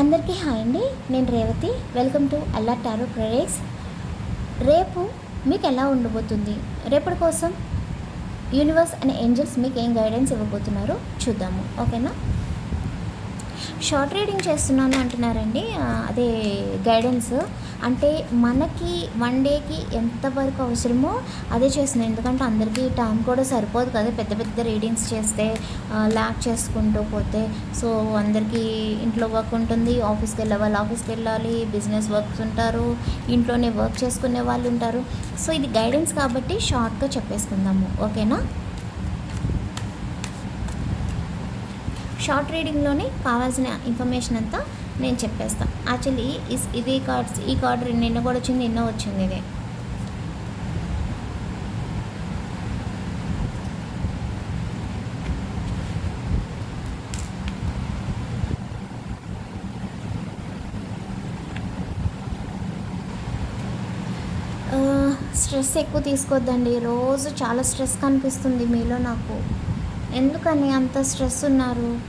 అందరికీ హాయ్ అండి. నేను రేవతి. వెల్కమ్ టు అల్లా టారో ప్రేరేక్స్ రేపు మీకు ఎలా ఉండబోతుంది? రేపటి కోసం యూనివర్స్ అండ్ ఏంజల్స్ మీకు ఏం గైడెన్స్ ఇవ్వబోతున్నారో? చూద్దాము. ఓకేనా షార్ట్ రీడింగ్ చేస్తున్నాను అంటున్నారండి. అదే గైడెన్స్. అంటే మనకి వన్ డేకి ఎంతవరకు అవసరమో అదే చేస్తున్నాను ఎందుకంటే అందరికీ టైం కూడా సరిపోదు కదా. పెద్ద పెద్ద రీడింగ్స్ చేస్తే ల్యాక్ చేసుకుంటూ పోతే. సో అందరికీ ఇంట్లో వర్క్ ఉంటుంది. ఆఫీస్కి వెళ్ళే వాళ్ళు ఆఫీస్కి వెళ్ళాలి. బిజినెస్ వర్క్స్ ఉంటారు. ఇంట్లోనే వర్క్ చేసుకునే వాళ్ళు ఉంటారు. సో ఇది గైడెన్స్ కాబట్టి షార్ట్గా చెప్పేసుకుందాము. ఓకేనా? షార్ట్ రీడింగ్లోనే కావాల్సిన ఇన్ఫర్మేషన్ అంతా నేను చెప్పేస్తాను యాక్చువల్లీ ఇస్ ఇది కార్డ్స్ ఈ కార్డ్ నిన్న కూడా వచ్చింది ఎన్నో వచ్చింది ఇది. స్ట్రెస్ ఎక్కువ తీసుకోవద్దండి రోజు చాలా స్ట్రెస్ కనిపిస్తుంది మీలో నాకు. ఎందుకని అంత స్ట్రెస్ ఉన్నారు?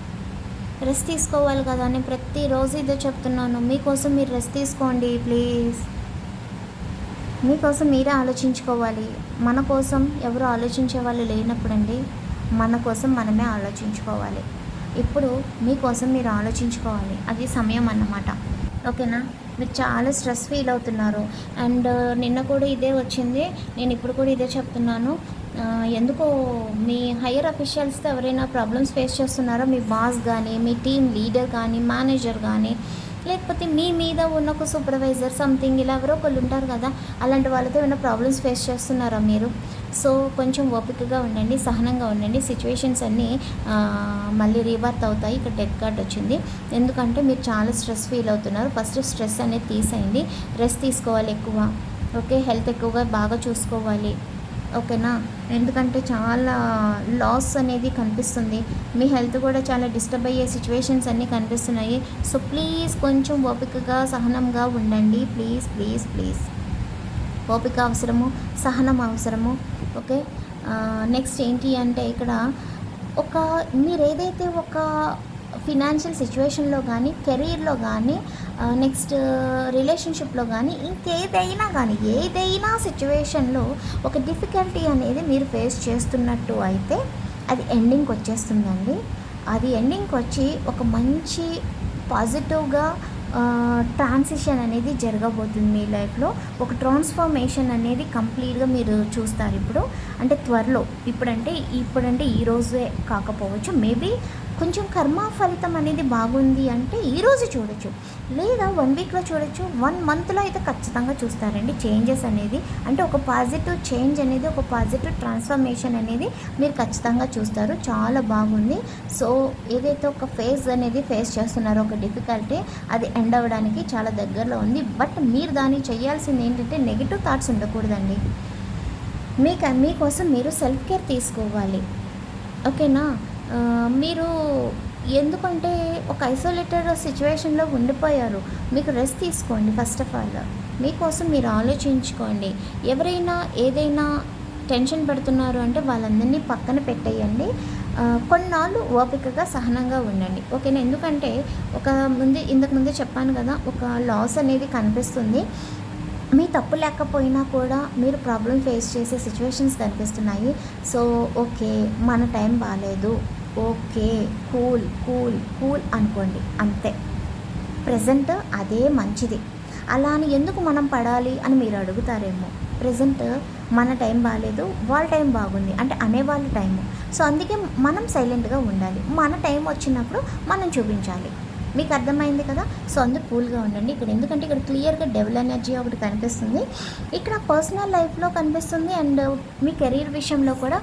రెస్ట్ తీసుకోవాలి కదా అని ప్రతిరోజు ఇదే చెప్తున్నాను. మీకోసం మీరు రెస్ట్ తీసుకోండి ప్లీజ్ మీకోసం మీరే ఆలోచించుకోవాలి. మన కోసం ఎవరు ఆలోచించే వాళ్ళు లేనప్పుడండి మన కోసం మనమే ఆలోచించుకోవాలి. ఇప్పుడు మీకోసం మీరు ఆలోచించుకోవాలి. అది సమయం అన్నమాట. ఓకేనా? మీరు చాలా స్ట్రెస్ ఫీల్ అవుతున్నారు. అండ్ నిన్న కూడా ఇదే వచ్చింది. నేను ఇప్పుడు కూడా ఇదే చెప్తున్నాను. ఎందుకో మీ హయ్యర్ అఫీషియల్స్తో ఎవరైనా ప్రాబ్లమ్స్ ఫేస్ చేస్తున్నారో? మీ బాస్ కానీ మీ టీం లీడర్ కానీ మేనేజర్ కానీ లేకపోతే మీ మీద ఉన్న ఒక సూపర్వైజర్ సంథింగ్ ఇలా ఎవరో ఒకళ్ళు ఉంటారు కదా అలాంటి వాళ్ళతో ఏమైనా ప్రాబ్లమ్స్ ఫేస్ చేస్తున్నారా మీరు? సో కొంచెం ఓపికగా ఉండండి సహనంగా ఉండండి. సిచ్యువేషన్స్ అన్నీ మళ్ళీ రీవర్త్ అవుతాయి. ఇక్కడ డెత్ కార్డ్ వచ్చింది. ఎందుకంటే మీరు చాలా స్ట్రెస్ ఫీల్ అవుతున్నారు. ఫస్ట్ స్ట్రెస్ అనేది తీసేయండి. రెస్ట్ తీసుకోవాలి ఎక్కువ. ఓకే? హెల్త్ ఎక్కువగా బాగా చూసుకోవాలి. ఓకేనా? ఎందుకంటే చాలా లాస్ అనేది కనిపిస్తుంది. మీ హెల్త్ కూడా చాలా డిస్టర్బ్ అయ్యే సిచ్యువేషన్స్ అన్నీ కనిపిస్తున్నాయి. సో ప్లీజ్ కొంచెం ఓపికగా సహనంగా ఉండండి. ప్లీజ్ ప్లీజ్ ప్లీజ్ ఓపిక అవసరము సహనం అవసరము. ఓకే? నెక్స్ట్ ఏంటి అంటే ఇక్కడ ఒక మీరు ఏదైతే ఒక ఫినాన్షియల్ సిచ్యువేషన్లో కానీ కెరీర్లో కానీ నెక్స్ట్ రిలేషన్షిప్లో కానీ ఇంకేదైనా కానీ ఏదైనా సిచ్యువేషన్లో ఒక డిఫికల్టీ అనేది మీరు ఫేస్ చేస్తున్నట్టు అయితే అది ఎండింగ్కి వచ్చేస్తుందండి. అది ఎండింగ్కి వచ్చి ఒక మంచి పాజిటివ్గా ట్రాన్సిషన్ అనేది జరగబోతుంది మీ లైఫ్లో ఒక ట్రాన్స్ఫర్మేషన్ అనేది కంప్లీట్గా మీరు చూస్తారు ఇప్పుడు. అంటే త్వరలో ఇప్పుడంటే ఇప్పుడంటే ఈ రోజే కాకపోవచ్చు. మేబీ కొంచెం కర్మ ఫలితం అనేది బాగుంది అంటే ఈరోజు చూడొచ్చు. లేదా వన్ వీక్లో చూడొచ్చు. వన్ మంత్లో అయితే ఖచ్చితంగా చూస్తారండి చేంజెస్ అనేది. అంటే ఒక పాజిటివ్ చేంజ్ అనేది ఒక పాజిటివ్ ట్రాన్స్ఫర్మేషన్ అనేది మీరు ఖచ్చితంగా చూస్తారు. చాలా బాగుంది. సో ఏదైతే ఒక ఫేస్ అనేది ఫేస్ చేస్తున్నారో ఒక డిఫికల్టీ అది ఎండ్ అవ్వడానికి చాలా దగ్గరలో ఉంది. బట్ మీరు దాన్ని చేయాల్సింది ఏంటంటే నెగిటివ్ థాట్స్ ఉండకూడదండి. మీకు మీకోసం మీరు సెల్ఫ్ కేర్ తీసుకోవాలి. ఓకేనా? మీరు ఎందుకంటే ఒక ఐసోలేటెడ్ సిచ్యువేషన్లో ఉండిపోయారు. మీకు రెస్ట్ తీసుకోండి ఫస్ట్ ఆఫ్ ఆల్. మీకోసం మీరు ఆలోచించుకోండి. ఎవరైనా ఏదైనా టెన్షన్ పెడుతున్నారు అంటే వాళ్ళందరినీ పక్కన పెట్టేయండి. కొన్నాళ్ళు ఓపికగా సహనంగా ఉండండి. ఓకేనా? ఎందుకంటే ఒక ముందు ఇంతకు ముందే చెప్పాను కదా ఒక లాస్ అనేది కనిపిస్తుంది. మీ తప్పు లేకపోయినా కూడా మీరు ప్రాబ్లం ఫేస్ చేసే సిచ్యువేషన్స్ కనిపిస్తున్నాయి. సో ఓకే మన టైం బాగాలేదు ఓకే కూల్ కూల్ కూల్ అనుకోండి. అంతే. ప్రజెంట్ అదే మంచిది. అలా అని ఎందుకు మనం పడాలి అని మీరు అడుగుతారేమో. ప్రజెంట్ మన టైం బాగాలేదు వాళ్ళ టైం బాగుంది అంటే అనేవాళ్ళ టైం సో అందుకే మనం సైలెంట్గా ఉండాలి. మన టైం వచ్చినప్పుడు మనం చూపించాలి. మీకు అర్థమైంది కదా? సో అందుకు కూల్గా ఉండండి. ఇక్కడ ఎందుకంటే ఇక్కడ క్లియర్గా డెవల్ ఎనర్జీ ఒకటి కనిపిస్తుంది. ఇక్కడ పర్సనల్ లైఫ్లో కనిపిస్తుంది అండ్ మీ కెరీర్ విషయంలో కూడా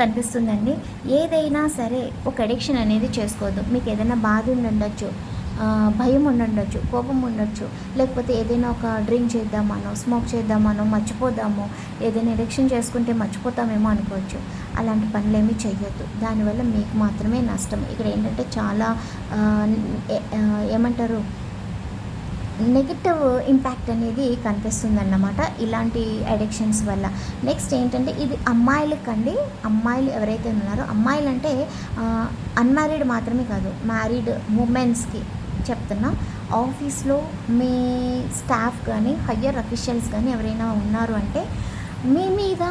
కనిపిస్తుందండి. ఏదైనా సరే ఒక అడిక్షన్ అనేది చేసుకోవద్దు. మీకు ఏదైనా బాధ ఉండి ఉండొచ్చు. భయం ఉండుండొచ్చు కోపం ఉండొచ్చు. లేకపోతే ఏదైనా ఒక డ్రింక్ చేద్దామనో స్మోక్ చేద్దామనో మర్చిపోదాము ఏదైనా ఎడిక్షన్ చేసుకుంటే మర్చిపోతామేమో అనుకోవచ్చు. అలాంటి పనులేమీ చేయొద్దు దానివల్ల మీకు మాత్రమే నష్టం. ఇక్కడ ఏంటంటే చాలా ఏమంటారు? నెగిటివ్ ఇంపాక్ట్ అనేది కనిపిస్తుంది అన్నమాట ఇలాంటి అడిక్షన్స్ వల్ల. నెక్స్ట్ ఏంటంటే ఇది అమ్మాయిలకండి. అమ్మాయిలు ఎవరైతే ఉన్నారో అమ్మాయిలు అంటే అన్మ్యారీడ్ మాత్రమే కాదు. మ్యారీడ్ ఉమెన్స్కి. చెప్తున్నా. ఆఫీస్లో మీ స్టాఫ్ కానీ హయ్యర్ అఫీషియల్స్ కానీ ఎవరైనా ఉన్నారు అంటే మీ మీద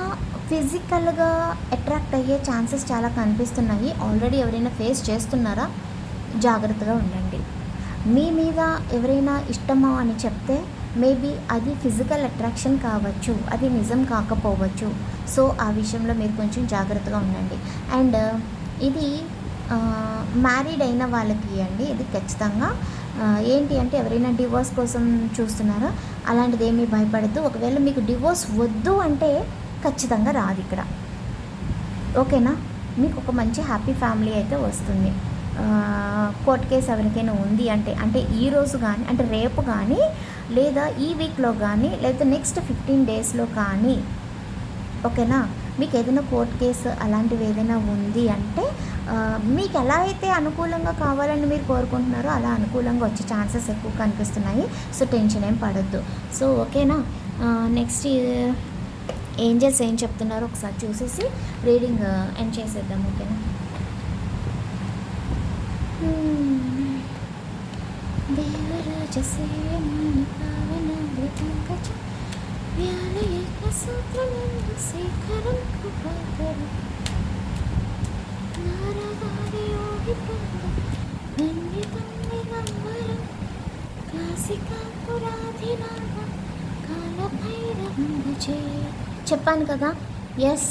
ఫిజికల్గా అట్రాక్ట్ అయ్యే ఛాన్సెస్ చాలా కనిపిస్తున్నాయి. ఆల్రెడీ ఎవరైనా ఫేస్ చేస్తున్నారా? జాగ్రత్తగా ఉండండి. మీ మీద ఎవరైనా ఇష్టమా అని చెప్తే మేబీ అది ఫిజికల్ అట్రాక్షన్ కావచ్చు అది నిజం కాకపోవచ్చు. సో ఆ విషయంలో మీరు కొంచెం జాగ్రత్తగా ఉండండి. అండ్ ఇది మ్యారీడ్ అయిన వాళ్ళకి అండి ఇది ఖచ్చితంగా. ఏంటి అంటే ఎవరైనా డివోర్స్ కోసం చూస్తున్నారా అలాంటిది ఏమీ భయపడద్దు. ఒకవేళ మీకు డివోర్స్ వద్దు అంటే ఖచ్చితంగా రాదు ఇక్కడ. ఓకేనా? మీకు ఒక మంచి హ్యాపీ ఫ్యామిలీ అయితే వస్తుంది. కోర్టు కేసు ఎవరికైనా ఉంది అంటే అంటే ఈ రోజు కానీ అంటే రేపు కానీ లేదా ఈ వీక్లో కానీ లేదా నెక్స్ట్ ఫిఫ్టీన్ డేస్లో కానీ ఓకేనా? మీకు ఏదైనా కోర్టు కేసు అలాంటివి ఏదైనా ఉంది అంటే మీకు ఎలా అయితే అనుకూలంగా కావాలని మీరు కోరుకుంటున్నారో అలా అనుకూలంగా వచ్చే ఛాన్సెస్ ఎక్కువ కనిపిస్తున్నాయి. సో టెన్షన్ ఏం పడద్దు. సో ఓకేనా? నెక్స్ట్ ఏంజల్స్ ఏం చెప్తున్నారో ఒకసారి చూసేసి రీడింగ్ ఎండ్ చేసేద్దాం ఓకేనా? దేవరాజసేయమాన పావన చెప్పాను కదా. ఎస్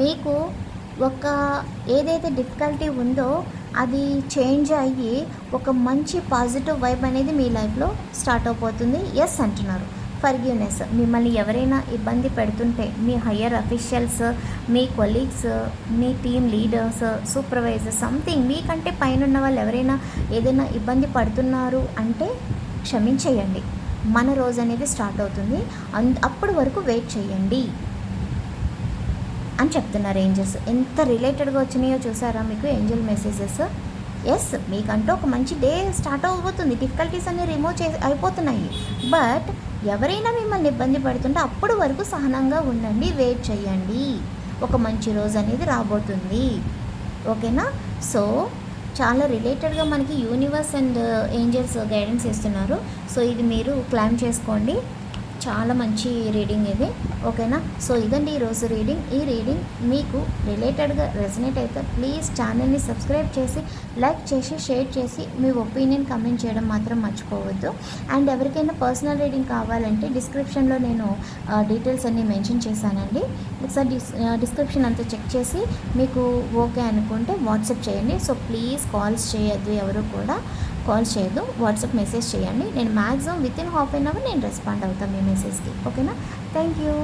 మీకు ఒక ఏదైతే డిఫికల్టీ ఉందో అది చేంజ్ అయ్యి ఒక మంచి పాజిటివ్ వైబ్ అనేది మీ లైఫ్లో స్టార్ట్ అయిపోతుంది ఎస్ అంటున్నారు. ఫర్గ్యూనెస్ మిమ్మల్ని ఎవరైనా ఇబ్బంది పెడుతుంటే మీ హయ్యర్ అఫీషియల్స్ మీ కొలీగ్స్ మీ టీమ్ లీడర్స్ సూపర్వైజర్ సంథింగ్ మీకంటే పైన ఉన్న వాళ్ళు ఎవరైనా ఏదైనా ఇబ్బంది పడుతున్నారు అంటే క్షమించేయండి. మన రోజు అనేది స్టార్ట్ అవుతుంది. అన్ అప్పటి వరకు వెయిట్ చేయండి అని చెప్తున్నారు ఏంజల్స్ ఎంత రిలేటెడ్గా వచ్చినాయో చూసారా మీకు ఏంజల్ మెసేజెస్ ఎస్ మీకంటూ ఒక మంచి డే స్టార్ట్ అవబోతుంది డిఫికల్టీస్ అన్ని రిమూవ్ చే అయిపోతున్నాయి. బట్ ఎవరైనా మిమ్మల్ని ఇబ్బంది పడుతుంటే అప్పుడు వరకు సహనంగా ఉండండి వెయిట్ చేయండి. ఒక మంచి రోజు అనేది రాబోతుంది. ఓకేనా? సో చాలా రిలేటెడ్గా మనకి యూనివర్స్ అండ్ ఏంజల్స్ గైడెన్స్ ఇస్తున్నారు సో ఇది మీరు క్లైమ్ చేసుకోండి. చాలా మంచి రీడింగ్ ఇది. ఓకేనా సో ఇదండి ఈరోజు రీడింగ్ ఈ రీడింగ్ మీకు రిలేటెడ్గా రెజనేట్ అయితే ప్లీజ్ ఛానల్ని సబ్స్క్రైబ్ చేసి లైక్ చేసి షేర్ చేసి మీ ఒపీనియన్ కమెంట్ చేయడం మాత్రం మర్చిపోవద్దు. అండ్ ఎవరికైనా పర్సనల్ రీడింగ్ కావాలంటే డిస్క్రిప్షన్లో నేను డీటెయిల్స్ అన్నీ మెన్షన్ చేశానండి. ఒకసారి డిస్ డిస్క్రిప్షన్ అంతా చెక్ చేసి మీకు ఓకే అనుకుంటే వాట్సాప్ చేయండి. సో ప్లీజ్ కాల్స్ చేయొద్దు ఎవరు కూడా. కాల్ చేయొద్దు వాట్సాప్ మెసేజ్ చేయండి. నేను maximum within half an hour నేను రెస్పాండ్ అవుతాను మీ మెసేజ్కి. ఓకేనా? Thank you.